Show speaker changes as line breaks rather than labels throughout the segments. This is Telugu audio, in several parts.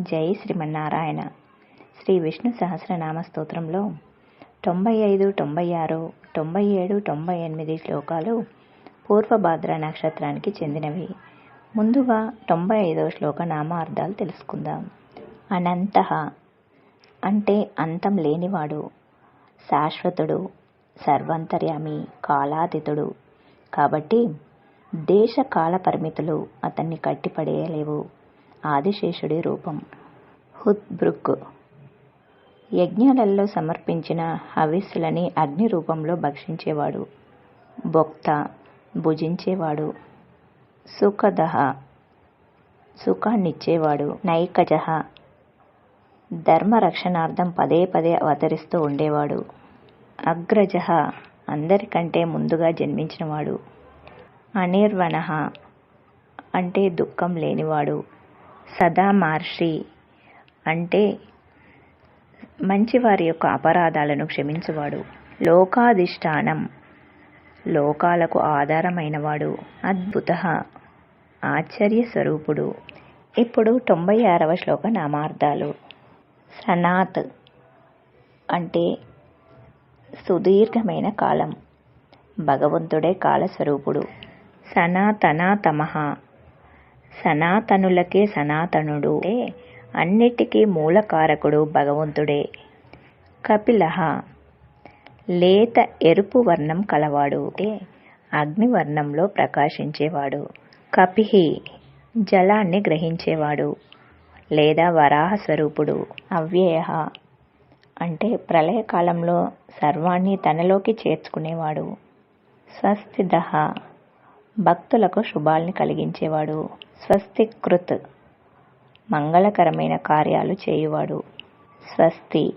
జై శ్రీమన్నారాయణ. శ్రీ విష్ణు సహస్రనామ స్తోత్రంలో తొంభై ఐదు తొంభై ఆరు తొంభై ఏడు తొంభై ఎనిమిది శ్లోకాలు పూర్వభాద్ర నక్షత్రానికి చెందినవి. ముందుగా తొంభై ఐదవ శ్లోక నామార్థాలు తెలుసుకుందాం. అనంత అంటే అంతం లేనివాడు శాశ్వతుడు సర్వంతర్యామి కాలాతీతుడు. కాబట్టి దేశ కాల పరిమితులు అతన్ని కట్టిపడేయలేవు. ఆదిశేషుడి రూపం. హుద్బృక్ యజ్ఞాలలో సమర్పించిన హవిస్సులని అగ్ని రూపంలో భక్షించేవాడు. బొక్త. భుజించేవాడు. సుఖదహ. సుఖాన్నిచ్చేవాడు. నైకజ ధర్మ రక్షణార్థం పదే పదే అవతరిస్తూ ఉండేవాడు. అగ్రజ అందరికంటే ముందుగా జన్మించినవాడు. అనిర్వణ అంటే దుఃఖం లేనివాడు. సదా మహర్షి అంటే మంచివారి యొక్క అపరాధాలను క్షమించువాడు. లోకాధిష్టానం లోకాలకు ఆధారమైనవాడు. అద్భుత. ఆశ్చర్య స్వరూపుడు ఇప్పుడు తొంభై ఆరవ శ్లోక నామార్థాలు సనాత్ అంటే సుదీర్ఘమైన కాలం. భగవంతుడే కాలస్వరూపుడు. సనాతనాతమః. సనాతనులకే సనాతనుడు. అన్నిటికీ మూలకారకుడు భగవంతుడే. కపిల లేత ఎరుపు వర్ణం కలవాడు. అగ్నివర్ణంలో ప్రకాశించేవాడు. కపిహి జలాన్ని గ్రహించేవాడు. లేదా వరాహ స్వరూపుడు. అవ్యయ అంటే ప్రళయకాలంలో సర్వాన్ని తనలోకి చేర్చుకునేవాడు. స్వస్తిదహ భక్తులకు శుభాల్ని కలిగించేవాడు. స్వస్తికృత్ మంగళకరమైన కార్యాలు చేయువాడు. స్వస్తి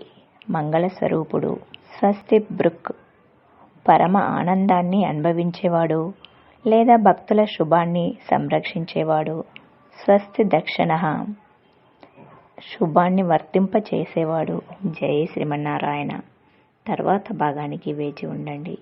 మంగళ స్వరూపుడు స్వస్తి బృక్ పరమ ఆనందాన్ని అనుభవించేవాడు లేదా భక్తుల శుభాన్ని సంరక్షించేవాడు. స్వస్తి దక్షిణ శుభాన్ని వర్తింపచేసేవాడు. జై శ్రీమన్నారాయణ. తర్వాత భాగానికి వేచి ఉండండి.